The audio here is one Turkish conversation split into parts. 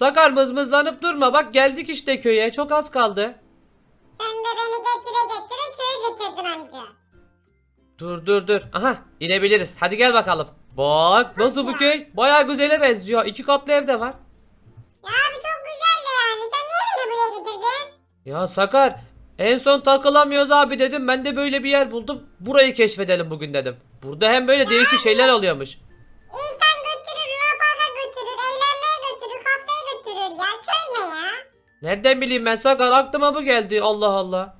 Sakar mızmızlanıp durma bak geldik işte köye çok az kaldı. Sen de beni getire getire köye getirdin amca. Dur dur dur. Aha inebiliriz. Hadi gel bakalım. Bak nasıl bu köy? Baya güzele benziyor. İki katlı ev de var. Ya abi çok güzel de yani. Sen niye beni buraya getirdin? Ya Sakar en son takılamıyoruz abi dedim. Ben de böyle bir yer buldum. Burayı keşfedelim bugün dedim. Burada hem böyle değişik şeyler oluyormuş. İnsan Nereden bileyim ben Sakar aklıma bu geldi. Allah Allah.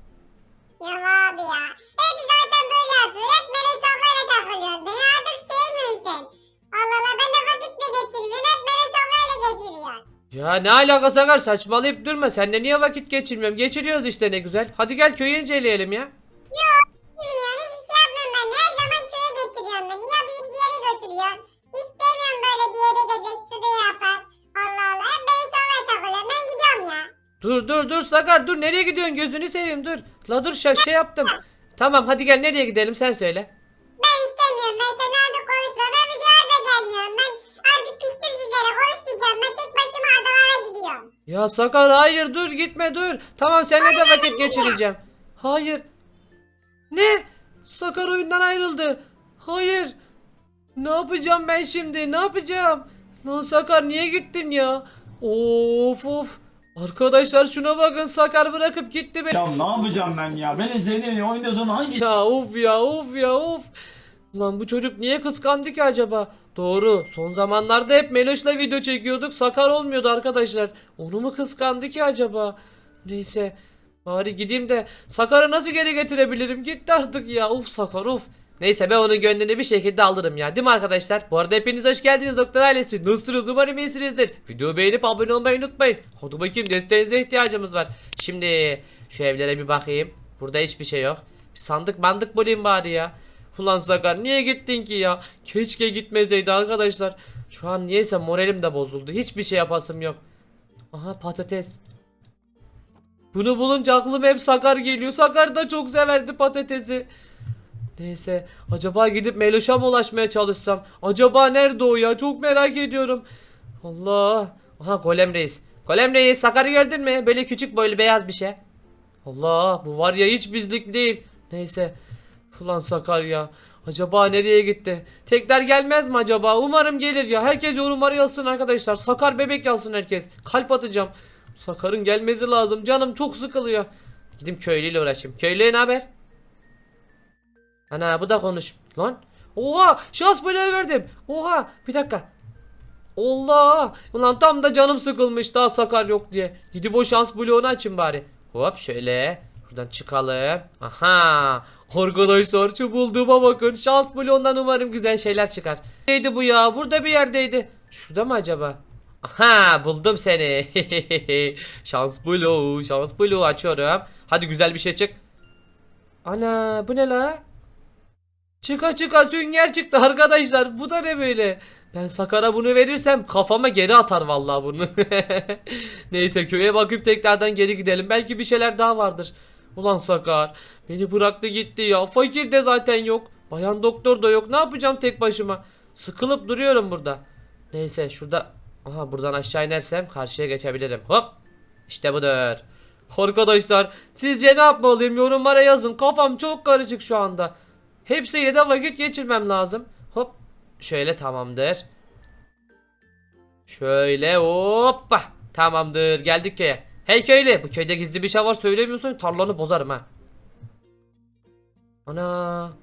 Ya abi ya. Hep zaten böyle yapıyor. Hep Meleş ablayla takılıyor. Beni artık sevmiyorsun. Allah Allah ben de vakitle geçirmiyorum. Hep Meleş ablayla geçiriyor. Ya ne alaka Sakar saçmalayıp durma. Sen de niye vakit geçirmiyorum? Geçiriyoruz işte ne güzel. Hadi gel köyü inceleyelim ya. Bilmiyorum Dur dur dur Sakar dur nereye gidiyorsun gözünü seveyim dur. La dur şey, şey yaptım. Tamam hadi gel nereye gidelim sen söyle. Ben istemiyorum. Ben artık konuşma. Ben videolarda gelmiyorum. Ben artık piştim sizlere. Konuşmayacağım. Ben tek başıma adalara gidiyorum. Ya Sakar hayır dur gitme dur. Tamam seninle de vakit geçireceğim. Hayır. Ne? Sakar oyundan ayrıldı. Hayır. Ne yapacağım ben şimdi? Ne yapacağım? Lan Sakar niye gittin ya? Of of. Arkadaşlar şuna bakın Sakar bırakıp gitti beni. Ya ne yapacağım ben ya? Ben izlediğim oyunda sonra hangi Ya of ya of ya of. Ulan bu çocuk niye kıskandı ki acaba? Doğru. Son zamanlarda hep Meloş'la video çekiyorduk. Sakar olmuyordu arkadaşlar. Onu mu kıskandı ki acaba? Neyse. Bari gideyim de Sakar'ı nasıl geri getirebilirim? Gitti artık ya. Uf Sakar uf. Neyse ben onun gönlünü bir şekilde alırım ya. Değil mi arkadaşlar? Bu arada hepiniz hoş geldiniz Doktor Ailesi. Nasılsınız? Umarım iyisinizdir. Videoyu beğenip abone olmayı unutmayın. Hadi bakayım desteğinize ihtiyacımız var. Şimdi şu evlere bir bakayım. Burada hiçbir şey yok. Bir sandık mandık bulayım bari ya. Ulan Sakar niye gittin ki ya? Keşke gitmeseydi arkadaşlar. Şu an niyeyse moralim de bozuldu. Hiçbir şey yapasım yok. Aha patates. Bunu bulunca aklıma hep Sakar geliyor. Sakar da çok severdi patatesi. Neyse acaba gidip Meloş'a mı ulaşmaya çalışsam? Acaba nerede o ya? Çok merak ediyorum. Allah. Aha Golem Reis. Golem Reis Sakar'ı gördün mü? Böyle küçük boylu beyaz bir şey. Allah bu var ya hiç bizlik değil. Neyse. Ulan Sakar ya. Acaba nereye gitti? Tekrar gelmez mi acaba? Umarım gelir ya. Herkes yorumları yazsın arkadaşlar. Sakar bebek yazsın herkes. Kalp atacağım. Sakar'ın gelmesi lazım. Canım çok sıkılıyor. Gidip köylüyle uğraşayım. Köylüye ne haber? Ana bu da konuş. Lan. Oha şans böyle verdim. Oha bir dakika. Allah. Ulan tam da canım sıkılmış daha Sakar yok diye. Gidip o şans bloğunu açın bari. Hop şöyle. Buradan çıkalım. Aha. Arkadaşlar şu bulduğuma bakın. Şans bloğundan umarım güzel şeyler çıkar. Neydi bu ya? Burada bir yerdeydi. Şurada mı acaba? Aha buldum seni. şans bloğu. Şans bloğu açıyorum. Hadi güzel bir şey çık. Ana bu ne la? Çıka çıka sünger çıktı arkadaşlar. Bu da ne böyle? Ben Sakar'a bunu verirsem kafama geri atar vallahi bunu. Neyse köye bakıp tekrardan geri gidelim. Belki bir şeyler daha vardır. Ulan Sakar beni bıraktı gitti ya. Fakir de zaten yok. Bayan doktor da yok. Ne yapacağım tek başıma? Sıkılıp duruyorum burada. Neyse şurada Aha buradan aşağı inersem karşıya geçebilirim. Hop. İşte budur. Arkadaşlar sizce ne yapmalıyım yorumlara yazın. Kafam çok karışık şu anda. Hepsiyle de vakit geçirmem lazım. Hop. Şöyle tamamdır. Şöyle hoppa. Tamamdır geldik köye. Hey köylü bu köyde gizli bir şey var söylemiyorsun tarlanı bozarım ha. Ana.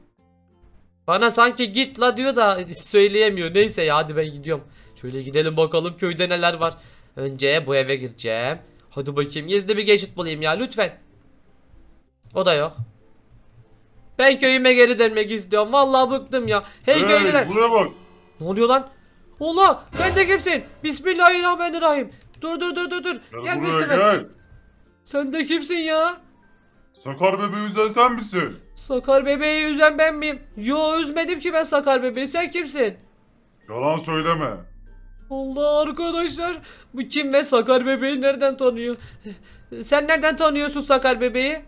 Bana sanki git la diyor da söyleyemiyor. Neyse ya hadi ben gidiyorum. Şöyle gidelim bakalım köyde neler var. Önce bu eve gireceğim. Hadi bakayım gizli bir geçit bulayım ya lütfen. O da yok. Ben köyüme geri dönmek istiyorum. Vallahi bıktım ya. Hey, köylüler. buraya bak. Ne oluyor lan? Allah sen de kimsin? Bismillahirrahmanirrahim. Dur dur dur dur dur. Gel, Gel buraya gel. Sen de kimsin ya? Sakar bebeği üzen sen misin? Sakar bebeği üzen ben miyim? Yo üzmedim ki ben Sakar bebeği. Sen kimsin? Yalan söyleme. Allah arkadaşlar. Bu kim ve Sakar bebeği nereden tanıyor? Sen nereden tanıyorsun Sakar bebeği?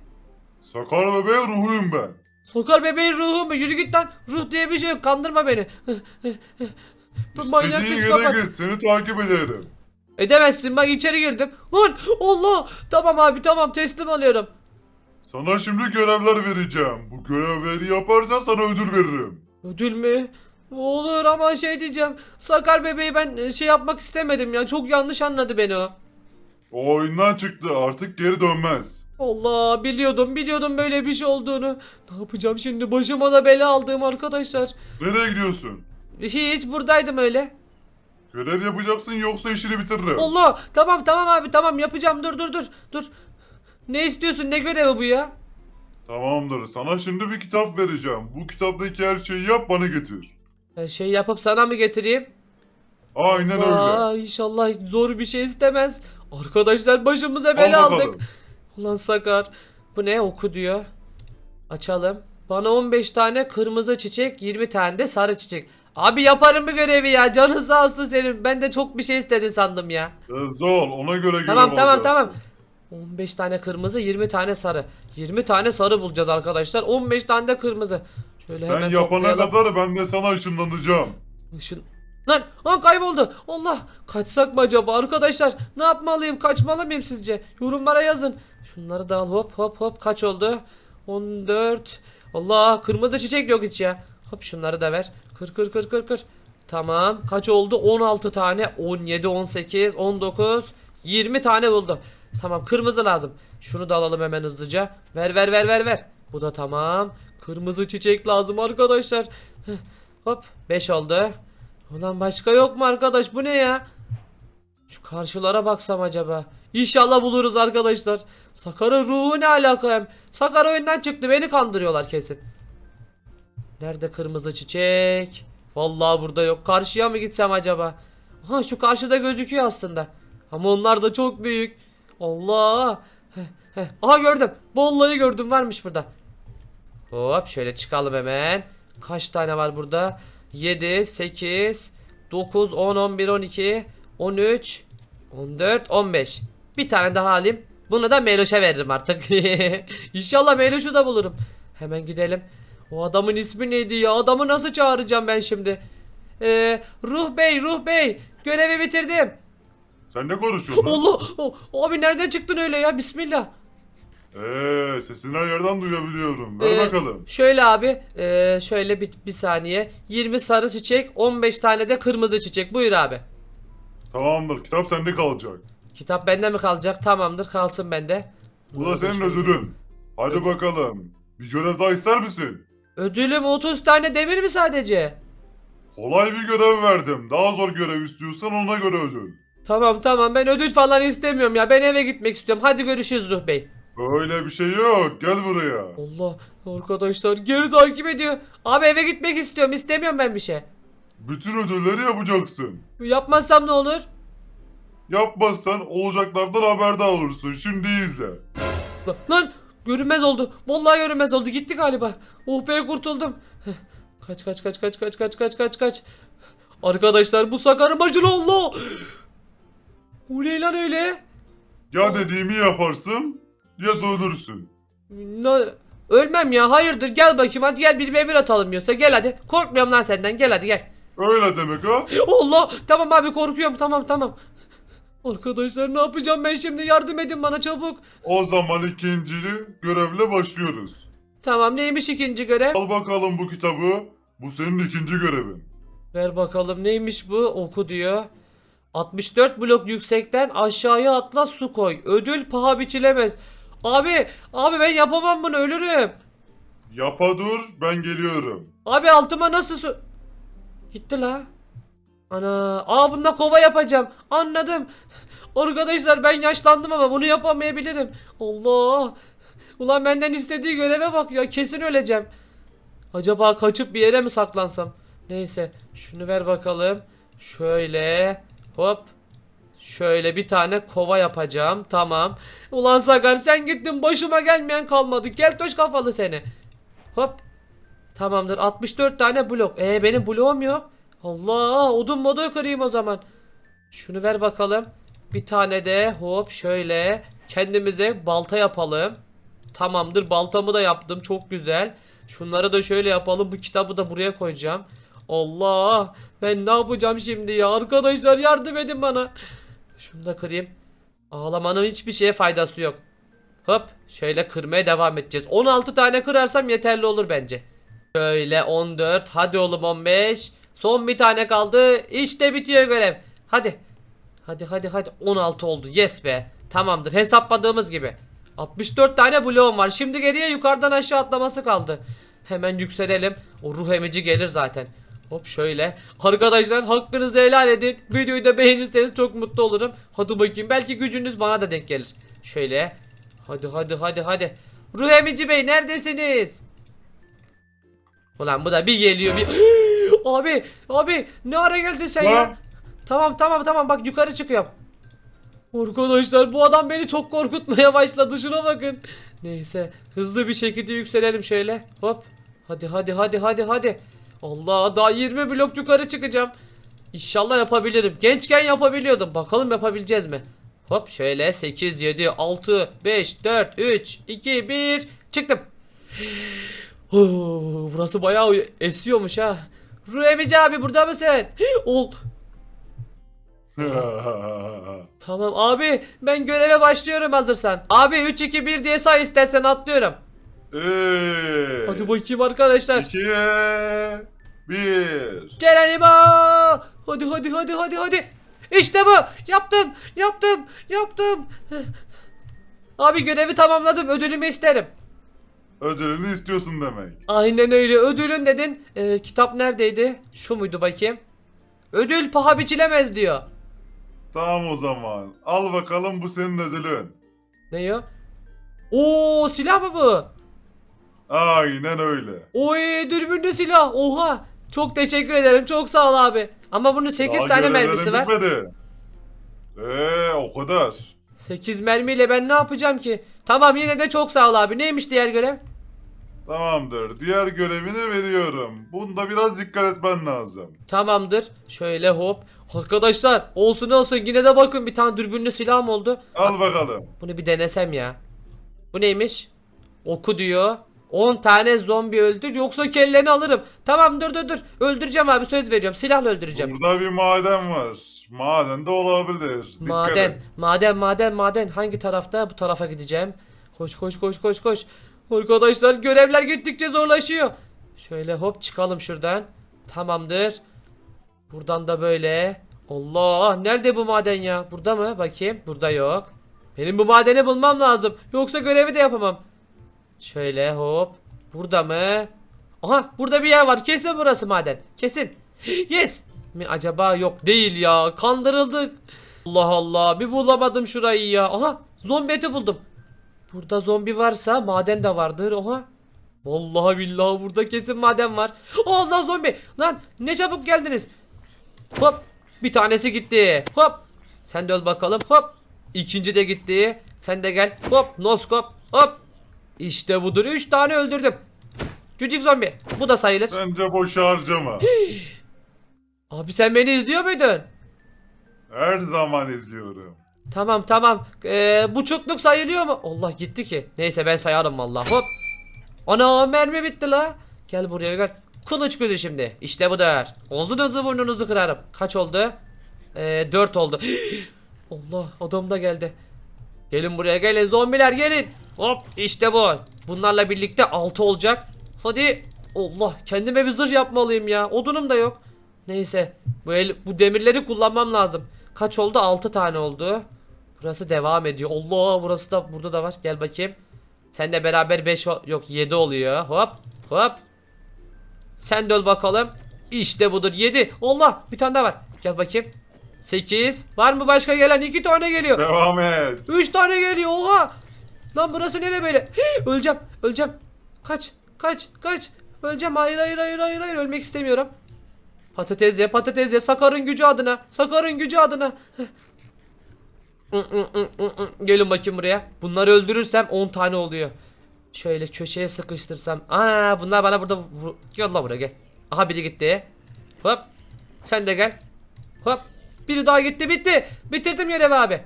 Sakar bebeğe ruhuyum ben. Sakar bebeğin ruhu mu? Yürü git lan. Ruh diye bir şey yok. Kandırma beni. Manyak İstediğin psikopat. git seni takip ederim. Edemezsin bak içeri girdim. Lan Allah. Tamam abi tamam teslim alıyorum. Sana şimdi görevler vereceğim. Bu görevleri yaparsan sana ödül veririm. Ödül mü? Olur ama şey diyeceğim. Sakar bebeği ben e, şey yapmak istemedim ya. Çok yanlış anladı beni o. O oyundan çıktı artık geri dönmez. Allah biliyordum biliyordum böyle bir şey olduğunu. Ne yapacağım şimdi başıma da bela aldığım arkadaşlar. Nereye gidiyorsun? Hiç buradaydım öyle. Görev yapacaksın yoksa işini bitiririm. Allah tamam tamam abi tamam yapacağım dur dur dur dur. Ne istiyorsun ne görevi bu ya? Tamamdır. Sana şimdi bir kitap vereceğim. Bu kitaptaki her şeyi yap bana getir. Ben şey yapıp sana mı getireyim? Aynen öyle. Aa, inşallah zor bir şey istemez. Arkadaşlar başımıza Al bela bakalım. Ulan Sakar. Bu ne oku diyor. Açalım. Bana 15 tane kırmızı çiçek 20 tane de sarı çiçek. Abi yaparım bu görevi ya. Canın sağ olsun senin. Ben de çok bir şey istedin sandım ya. Hızlı ol. Ona göre görev Tamam tamam alacaksın. tamam. 15 tane kırmızı 20 tane sarı. 20 tane sarı bulacağız arkadaşlar. 15 tane de kırmızı. Şöyle Sen hemen yapana toplayalım. kadar ben de sana ışınlanacağım. Işın... Lan, lan kayboldu. Allah. Kaçsak mı acaba arkadaşlar? Ne yapmalıyım? Kaçmalı mıyım sizce? Yorumlara yazın. Şunları da al. Hop hop hop. Kaç oldu? 14. Allah kırmızı çiçek yok hiç ya. Hop şunları da ver. Kır kır kır kır kır. Tamam. Kaç oldu? 16 tane. 17, 18, 19, 20 tane buldu. Tamam kırmızı lazım. Şunu da alalım hemen hızlıca. Ver ver ver ver ver. Bu da tamam. Kırmızı çiçek lazım arkadaşlar. Heh, Hop 5 oldu. Ulan başka yok mu arkadaş bu ne ya? Şu karşılara baksam acaba. İnşallah buluruz arkadaşlar. Sakar'ın ruhu ne alaka hem? Sakar oyundan çıktı beni kandırıyorlar kesin. Nerede kırmızı çiçek? Vallahi burada yok. Karşıya mı gitsem acaba? Ha şu karşıda gözüküyor aslında. Ama onlar da çok büyük. Allah. Heh, heh. Aha gördüm. Vallahi gördüm varmış burada. Hop şöyle çıkalım hemen. Kaç tane var burada? 7, 8, 9, 10, 11, 12, 13, 14, 15. Bir tane daha alayım. Bunu da Meloş'a veririm artık. İnşallah Meloş'u da bulurum. Hemen gidelim. O adamın ismi neydi ya? Adamı nasıl çağıracağım ben şimdi? Ee, Ruh Bey, Ruh Bey. Görevi bitirdim. Sen ne konuşuyorsun lan? Allah! Oh, abi nereden çıktın öyle ya? Bismillah. Eee sesini her yerden duyabiliyorum. Ver Ee, bakalım. Şöyle abi, ee, şöyle bir, bir saniye. 20 sarı çiçek, 15 tane de kırmızı çiçek. Buyur abi. Tamamdır. Kitap sende kalacak. Kitap bende mi kalacak? Tamamdır, kalsın bende. Bu da senin ödülün. Hadi bakalım. Bir görev daha ister misin? Ödülüm 30 tane demir mi sadece? Kolay bir görev verdim. Daha zor görev istiyorsan ona göre ödül. Tamam tamam ben ödül falan istemiyorum ya. Ben eve gitmek istiyorum. Hadi görüşürüz Ruh Bey. Öyle bir şey yok. Gel buraya. Allah arkadaşlar geri takip ediyor. Abi eve gitmek istiyorum. İstemiyorum ben bir şey. Bütün ödülleri yapacaksın. Yapmazsam ne olur? Yapmazsan olacaklardan haberdar olursun. Şimdi izle. Lan görünmez oldu. Vallahi görünmez oldu. Gitti galiba. Oh be kurtuldum. Kaç kaç kaç kaç kaç kaç kaç kaç kaç. Arkadaşlar bu başına Allah. Bu ne lan öyle? Ya dediğimi yaparsın ya da ölürsün. Na- Ölmem ya hayırdır gel bakayım hadi gel bir ve bir atalım diyorsa gel hadi korkmuyorum lan senden gel hadi gel Öyle demek ha? Allah tamam abi korkuyorum tamam tamam Arkadaşlar ne yapacağım ben şimdi yardım edin bana çabuk O zaman ikinci görevle başlıyoruz. Tamam neymiş ikinci görev Al bakalım bu kitabı. Bu senin ikinci görevin. Ver bakalım neymiş bu oku diyor 64 blok yüksekten aşağıya atla su koy ödül paha biçilemez Abi abi ben yapamam bunu ölürüm Yapa dur ben geliyorum. Abi altıma nasıl su... Gitti la. Ana. Aa bunda kova yapacağım. Anladım. Arkadaşlar ben yaşlandım ama bunu yapamayabilirim. Allah. Ulan benden istediği göreve bak ya. Kesin öleceğim. Acaba kaçıp bir yere mi saklansam? Neyse. Şunu ver bakalım. Şöyle. Hop. Şöyle bir tane kova yapacağım. Tamam. Ulan Sakar sen gittin başıma gelmeyen kalmadı. Gel toş kafalı seni. Hop. Tamamdır 64 tane blok. E benim bloğum yok. Allah odun modu kırayım o zaman. Şunu ver bakalım. Bir tane de hop şöyle kendimize balta yapalım. Tamamdır baltamı da yaptım çok güzel. Şunları da şöyle yapalım bu kitabı da buraya koyacağım. Allah ben ne yapacağım şimdi ya arkadaşlar yardım edin bana. Şunu da kırayım. Ağlamanın hiçbir şeye faydası yok. Hop şöyle kırmaya devam edeceğiz. 16 tane kırarsam yeterli olur bence. Şöyle 14 hadi oğlum 15. Son bir tane kaldı. İşte bitiyor görev. Hadi. Hadi hadi hadi 16 oldu. Yes be. Tamamdır hesapladığımız gibi. 64 tane bloğum var. Şimdi geriye yukarıdan aşağı atlaması kaldı. Hemen yükselelim. O ruh emici gelir zaten. Hop şöyle. Arkadaşlar hakkınızı helal edin. Videoyu da beğenirseniz çok mutlu olurum. Hadi bakayım belki gücünüz bana da denk gelir. Şöyle. Hadi hadi hadi hadi. Ruh emici bey neredesiniz? Ulan bu da bir geliyor bir... abi abi ne ara geldin sen ya? Lan. Tamam tamam tamam bak yukarı çıkıyorum. Arkadaşlar bu adam beni çok korkutmaya başladı şuna bakın. Neyse hızlı bir şekilde yükselelim şöyle. Hop. Hadi hadi hadi hadi hadi. Allah daha 20 blok yukarı çıkacağım. İnşallah yapabilirim. Gençken yapabiliyordum. Bakalım yapabileceğiz mi? Hop şöyle 8 7 6 5 4 3 2 1 çıktım. Oo, burası bayağı esiyormuş ha. Ruh emici abi burada mısın? Ol. Tamam abi ben göreve başlıyorum hazırsan. Abi 3 2 1 diye say istersen atlıyorum. Eee. Hadi bakayım arkadaşlar. İkiye bir. Geronimo! Hadi hadi hadi hadi hadi. İşte bu. Yaptım. Yaptım. Yaptım. Abi görevi tamamladım. Ödülümü isterim. Ödülünü istiyorsun demek. Aynen öyle. Ödülün dedin. Ee, kitap neredeydi? Şu muydu bakayım? Ödül paha biçilemez diyor. Tamam o zaman. Al bakalım bu senin ödülün. Ne o? Oo silah mı bu? Aynen öyle. Oy dürbünlü silah. Oha. Çok teşekkür ederim. Çok sağ ol abi. Ama bunun 8 Daha tane mermisi var. bitmedi. Eee o kadar. 8 mermiyle ben ne yapacağım ki? Tamam yine de çok sağ ol abi. Neymiş diğer görev? Tamamdır. Diğer görevini veriyorum. Bunda biraz dikkat etmen lazım. Tamamdır. Şöyle hop. Arkadaşlar olsun olsun yine de bakın bir tane dürbünlü silahım oldu. Al bakalım. Bunu bir denesem ya. Bu neymiş? Oku diyor. 10 tane zombi öldür yoksa kelleni alırım. Tamam dur dur dur. Öldüreceğim abi söz veriyorum. Silahla öldüreceğim. Burada bir maden var. Maden de olabilir. Dikkat Maden, et. maden, maden, maden. Hangi tarafta? Bu tarafa gideceğim. Koş, koş, koş, koş, koş. Arkadaşlar görevler gittikçe zorlaşıyor. Şöyle hop çıkalım şuradan. Tamamdır. Buradan da böyle. Allah, nerede bu maden ya? Burada mı? Bakayım. Burada yok. Benim bu madeni bulmam lazım. Yoksa görevi de yapamam. Şöyle hop. Burada mı? Aha, burada bir yer var. Kesin burası maden. Kesin. Yes. Mi acaba yok değil ya. Kandırıldık. Allah Allah bir bulamadım şurayı ya. Aha zombi eti buldum. Burada zombi varsa maden de vardır. Oha. Vallahi billahi burada kesin maden var. Allah zombi. Lan ne çabuk geldiniz. Hop. Bir tanesi gitti. Hop. Sen de öl bakalım. Hop. İkinci de gitti. Sen de gel. Hop. Noskop. Hop. İşte budur. Üç tane öldürdüm. Cücük zombi. Bu da sayılır. Bence boş harcama. Abi sen beni izliyor muydun? Her zaman izliyorum. Tamam tamam. Ee, buçukluk sayılıyor mu? Allah gitti ki. Neyse ben sayarım vallahi. Hop. Ana mermi bitti la. Gel buraya gel. Kılıç gözü şimdi. İşte bu der. Ağzınızı burnunuzu kırarım. Kaç oldu? Ee, 4 oldu. Allah adam da geldi. Gelin buraya gelin zombiler gelin. Hop işte bu. Bunlarla birlikte 6 olacak. Hadi. Allah kendime bir zırh yapmalıyım ya. Odunum da yok. Neyse. Bu el, bu demirleri kullanmam lazım. Kaç oldu? 6 tane oldu. Burası devam ediyor. Allah burası da burada da var. Gel bakayım. Sen de beraber 5 yok 7 oluyor. Hop hop. Sen de öl bakalım. İşte budur 7. Allah bir tane daha var. Gel bakayım. 8. Var mı başka gelen? 2 tane geliyor. Devam et. 3 tane geliyor. Oha. Lan burası nere böyle? Hii, öleceğim. Öleceğim. Kaç. Kaç. Kaç. Öleceğim. Hayır hayır hayır hayır hayır. Ölmek istemiyorum. Patates ye patates ye. Sakar'ın gücü adına. Sakar'ın gücü adına. Gelin bakayım buraya. Bunları öldürürsem 10 tane oluyor. Şöyle köşeye sıkıştırsam. Aa bunlar bana burada vur... Gel buraya gel. Aha biri gitti. Hop. Sen de gel. Hop. Biri daha gitti bitti. Bitirdim görevi abi.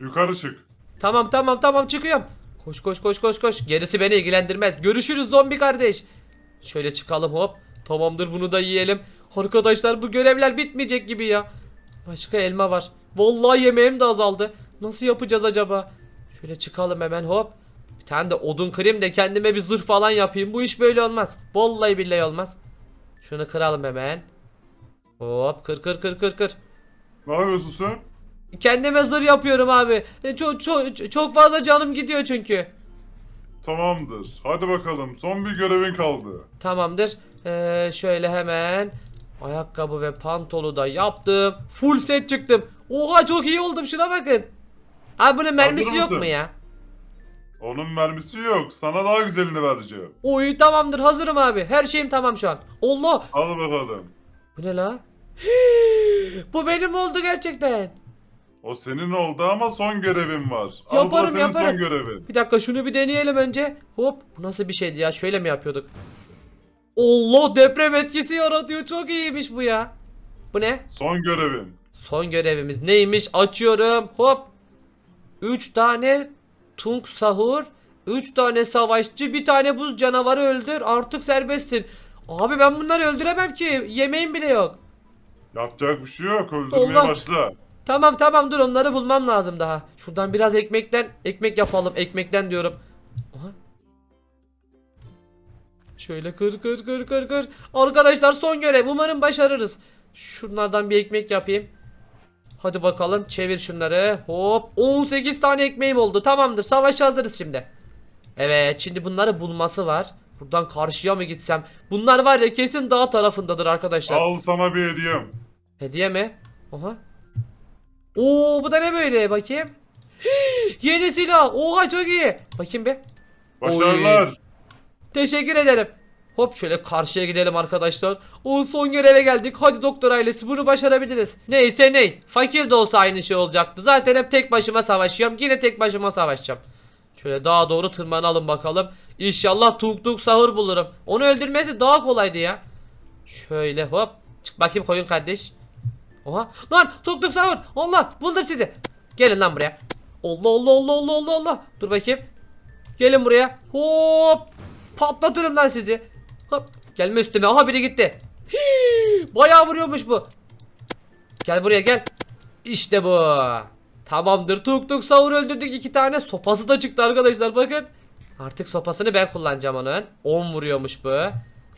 Yukarı çık. Tamam tamam tamam çıkıyorum. Koş koş koş koş koş. Gerisi beni ilgilendirmez. Görüşürüz zombi kardeş. Şöyle çıkalım hop. Tamamdır bunu da yiyelim. Arkadaşlar bu görevler bitmeyecek gibi ya. Başka elma var. Vallahi yemeğim de azaldı. Nasıl yapacağız acaba? Şöyle çıkalım hemen hop. Bir tane de odun kırayım da kendime bir zırh falan yapayım. Bu iş böyle olmaz. Vallahi billahi olmaz. Şunu kıralım hemen. Hop kır kır kır kır kır. Ne yapıyorsun sen? Kendime zırh yapıyorum abi. E, Çok çok çok fazla canım gidiyor çünkü. Tamamdır. Hadi bakalım. Son bir görevin kaldı. Tamamdır. Ee, şöyle hemen ayakkabı ve pantolu da yaptım. Full set çıktım. Oha çok iyi oldum şuna bakın. Abi bunun mermisi Hazır yok mısın? mu ya? Onun mermisi yok. Sana daha güzelini vereceğim. Oy tamamdır hazırım abi. Her şeyim tamam şu an. Allah Al bakalım. bu ne la? bu benim oldu gerçekten. O senin oldu ama son görevin var. Al bu da Yaparım, senin yaparım. son görevin. Bir dakika şunu bir deneyelim önce. Hop bu nasıl bir şeydi ya şöyle mi yapıyorduk? Allah deprem etkisi yaratıyor çok iyiymiş bu ya. Bu ne? Son görevin. Son görevimiz neymiş? Açıyorum. Hop. 3 tane tunk sahur, 3 tane savaşçı, bir tane buz canavarı öldür. Artık serbestsin. Abi ben bunları öldüremem ki. Yemeğim bile yok. Yapacak bir şey yok. Öldürmeye Allah. başla. Tamam tamam dur onları bulmam lazım daha. Şuradan biraz ekmekten ekmek yapalım. Ekmekten diyorum. Şöyle kır kır kır kır kır. Arkadaşlar son görev. Umarım başarırız. Şunlardan bir ekmek yapayım. Hadi bakalım çevir şunları. Hop 18 tane ekmeğim oldu. Tamamdır. Savaşa hazırız şimdi. Evet şimdi bunları bulması var. Buradan karşıya mı gitsem? Bunlar var ya kesin dağ tarafındadır arkadaşlar. Al sana bir hediyem. Hediye mi? Oha. Oo bu da ne böyle bakayım. Yeni silah. Oha çok iyi. Bakayım bir. Başarılar. Teşekkür ederim. Hop şöyle karşıya gidelim arkadaşlar. O son göreve geldik. Hadi doktor ailesi bunu başarabiliriz. Neyse ney. Fakir de olsa aynı şey olacaktı. Zaten hep tek başıma savaşıyorum. Yine tek başıma savaşacağım. Şöyle daha doğru tırmanalım bakalım. İnşallah tuk tuk sahur bulurum. Onu öldürmesi daha kolaydı ya. Şöyle hop. Çık bakayım koyun kardeş. Oha. Lan tuk tuk sahur. Allah buldum sizi. Gelin lan buraya. Allah Allah Allah Allah Allah Allah. Dur bakayım. Gelin buraya. Hop. Patlatırım lan sizi. Hop. Gelme üstüme. Aha biri gitti. Hii, bayağı vuruyormuş bu. Gel buraya gel. İşte bu. Tamamdır. Tuk tuk savur öldürdük iki tane. Sopası da çıktı arkadaşlar bakın. Artık sopasını ben kullanacağım onun. 10 vuruyormuş bu.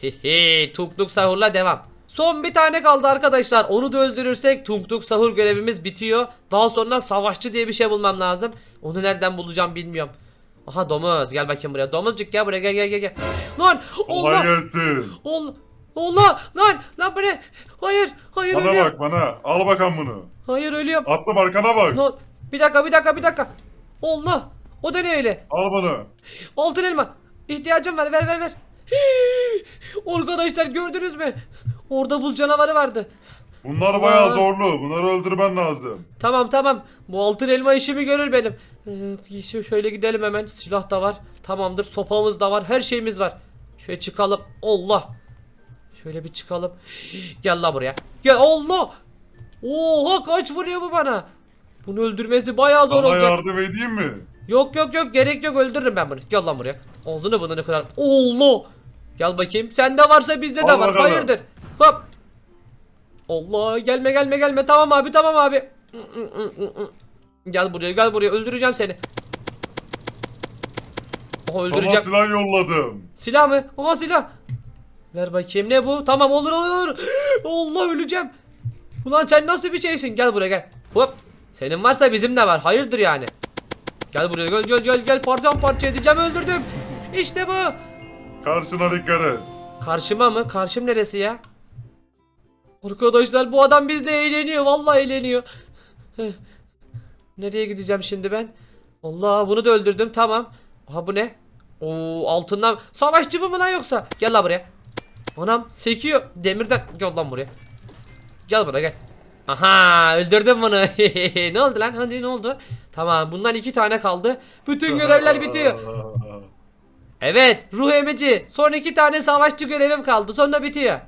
Hihi. Tuk tuk sahurla devam. Son bir tane kaldı arkadaşlar. Onu da öldürürsek tuk tuk sahur görevimiz bitiyor. Daha sonra savaşçı diye bir şey bulmam lazım. Onu nereden bulacağım bilmiyorum. Aha domuz gel bakayım buraya. Domuzcuk gel buraya gel gel gel. gel. Lan Kolay Allah. gelsin. Allah. Allah lan lan bu ne? Hayır hayır Bana ölüyorum. bak bana. Al bakalım bunu. Hayır ölüyorum. Atla arkana bak. No, bir dakika bir dakika bir dakika. Allah. O da ne öyle? Al bunu. Altın elma. İhtiyacım var ver ver ver. Hii! Arkadaşlar gördünüz mü? Orada buz canavarı vardı. Bunlar Aa. bayağı zorlu. Bunları öldürmen lazım. Tamam tamam. Bu altın elma işimi görür benim. Ee, şöyle gidelim hemen. Silah da var. Tamamdır. Sopamız da var. Her şeyimiz var. Şöyle çıkalım. Allah. Şöyle bir çıkalım. Gel la buraya. Gel Allah. Oha kaç vuruyor bu bana. Bunu öldürmesi bayağı zor Sana olacak. yardım edeyim mi? Yok yok yok gerek yok öldürürüm ben bunu. Gel lan buraya. Ağzını burnunu kırarım. Allah. Gel bakayım. Sende varsa bizde de Al var. bakalım. Hayırdır? Hop. Allah gelme gelme gelme. Tamam abi tamam abi. Gel buraya gel buraya öldüreceğim seni. Oha Sana öldüreceğim. silah yolladım. Silah mı? Oha silah. Ver bakayım ne bu? Tamam olur olur. Allah öleceğim. Ulan sen nasıl bir şeysin? Gel buraya gel. Hop. Senin varsa bizim de var. Hayırdır yani. Gel buraya gel gel gel gel parçam parça edeceğim öldürdüm. İşte bu. Karşına dikkat et. Karşıma mı? Karşım neresi ya? Arkadaşlar bu adam bizle eğleniyor. Vallahi eğleniyor. Nereye gideceğim şimdi ben? Allah bunu da öldürdüm. Tamam. Aha bu ne? Oo altından. Savaşçı mı lan yoksa? Gel lan buraya. Anam sekiyor. Demirden. Gel lan buraya. Gel buraya gel. Aha öldürdüm bunu. ne oldu lan? Hadi ne oldu? Tamam bundan iki tane kaldı. Bütün görevler bitiyor. Evet ruh emici. Son iki tane savaşçı görevim kaldı. Sonra bitiyor.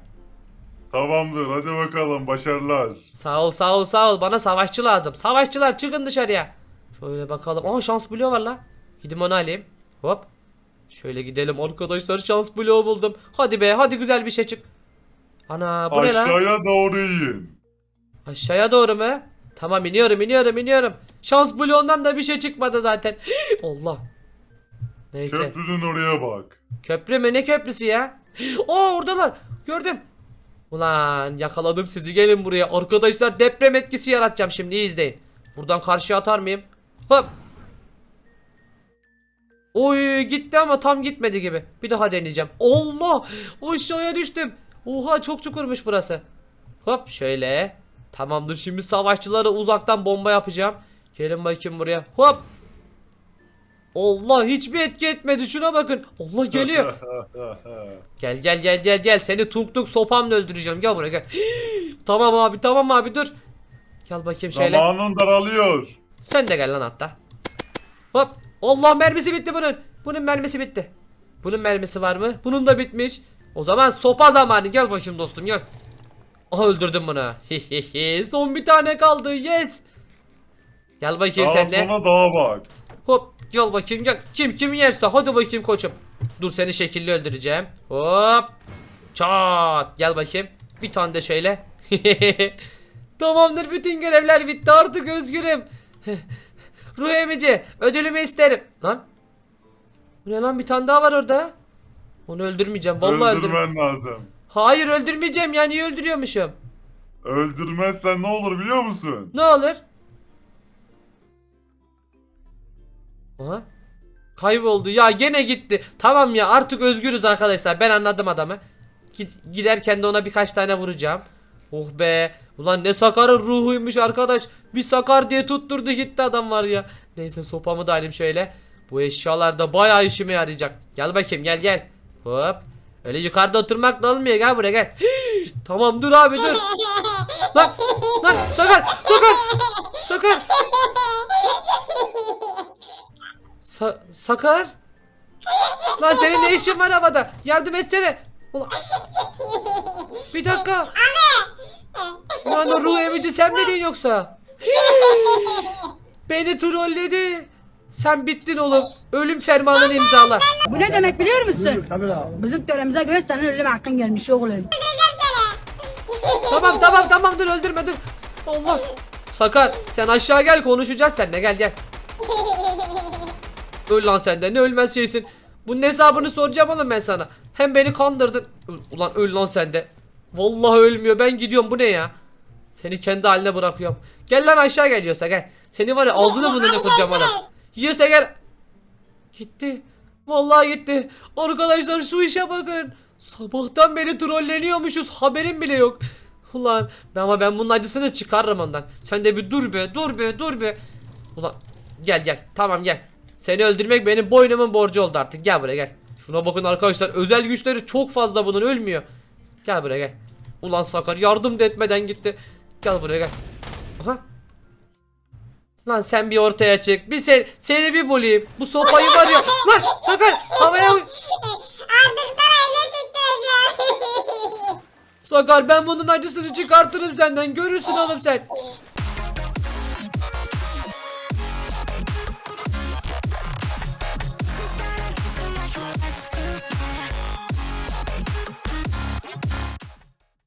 Tamamdır hadi bakalım başarılar. Sağ ol sağ ol sağ ol. Bana savaşçı lazım. Savaşçılar çıkın dışarıya. Şöyle bakalım. Aa şans bloğu var la. Gidip onu alayım. Hop. Şöyle gidelim arkadaşlar. Şans bloğu buldum. Hadi be hadi güzel bir şey çık. Ana bu ne lan? Aşağıya doğru in. Aşağıya doğru mu? Tamam iniyorum iniyorum iniyorum. Şans bloğundan da bir şey çıkmadı zaten. Allah. Neyse. Köprünün oraya bak. Köprü mü? Ne köprüsü ya? Aa oradalar. Gördüm. Ulan yakaladım sizi. Gelin buraya. Arkadaşlar deprem etkisi yaratacağım şimdi. izleyin. Buradan karşıya atar mıyım? Hop. Oy gitti ama tam gitmedi gibi. Bir daha deneyeceğim. Allah! Aşağıya düştüm. Oha çok çukurmuş burası. Hop şöyle. Tamamdır şimdi savaşçılara uzaktan bomba yapacağım. Gelin bakayım buraya. Hop. Allah hiçbir etki etmedi şuna bakın. Allah geliyor. Gel gel gel gel gel seni tuk tuk sopamla öldüreceğim gel buraya gel. tamam abi tamam abi dur. Gel bakayım şöyle. Zamanın daralıyor. Sen de gel lan hatta. Hop. Allah mermisi bitti bunun. Bunun mermisi bitti. Bunun mermisi var mı? Bunun da bitmiş. O zaman sopa zamanı gel bakayım dostum gel. Aha öldürdüm bunu. Son bir tane kaldı. Yes. Gel bakayım Daha sen de. sonra daha bak. Gel bakayım gel. Kim kim yerse hadi bakayım koçum. Dur seni şekilli öldüreceğim. Hop. Çat. Gel bakayım. Bir tane de şöyle. Tamamdır bütün görevler bitti artık özgürüm. Ruh emici ödülümü isterim. Lan. Bu ne lan bir tane daha var orada. Onu öldürmeyeceğim. Vallahi öldürmem. Öldürmen lazım. Hayır öldürmeyeceğim ya niye öldürüyormuşum? Öldürmezsen ne olur biliyor musun? Ne olur? Aha. Kayboldu. Ya gene gitti. Tamam ya artık özgürüz arkadaşlar. Ben anladım adamı. Git, giderken de ona birkaç tane vuracağım. Oh be. Ulan ne sakarın ruhuymuş arkadaş. Bir sakar diye tutturdu gitti adam var ya. Neyse sopamı da alayım şöyle. Bu eşyalar da bayağı işime yarayacak. Gel bakayım gel gel. Hop. Öyle yukarıda oturmakla olmuyor gel buraya gel. tamam dur abi dur. Lan lan sakar sakar sakar. Sa- sakar. Lan senin ne işin var havada? Yardım etsene. Ulan. Bir dakika. Lan o ruh emici sen miydin yoksa? Beni trolledi. Sen bittin oğlum. Ölüm fermanını imzala. Bu ne demek biliyor musun? Bizim töremize göre senin ölüm hakkın gelmiş oğlum. Tamam tamam tamam dur öldürme dur. Allah. Sakar sen aşağı gel konuşacağız seninle gel gel. Öl lan sen de ne ölmez şeysin. Bunun hesabını soracağım oğlum ben sana. Hem beni kandırdın. Ulan öl lan sen de. Vallahi ölmüyor ben gidiyorum bu ne ya. Seni kendi haline bırakıyorum. Gel lan aşağı geliyorsa gel. Seni var ya ağzını burnunu kıracağım oğlum. Yiyorsa gel. Gitti. Vallahi gitti. Arkadaşlar şu işe bakın. Sabahtan beri trolleniyormuşuz. Haberim bile yok. Ulan ben ama ben bunun acısını çıkarırım ondan. Sen de bir dur be, dur be, dur be. Ulan gel gel. Tamam gel. Seni öldürmek benim boynumun borcu oldu artık. Gel buraya gel. Şuna bakın arkadaşlar. Özel güçleri çok fazla bunun ölmüyor. Gel buraya gel. Ulan Sakar yardım da etmeden gitti. Gel buraya gel. Aha. Lan sen bir ortaya çık. Bir sen, seni bir bulayım. Bu sopayı var ya. Lan Sakar havaya uy- Artık sana evde çektireceğim. Sakar ben bunun acısını çıkartırım senden. Görürsün oğlum sen.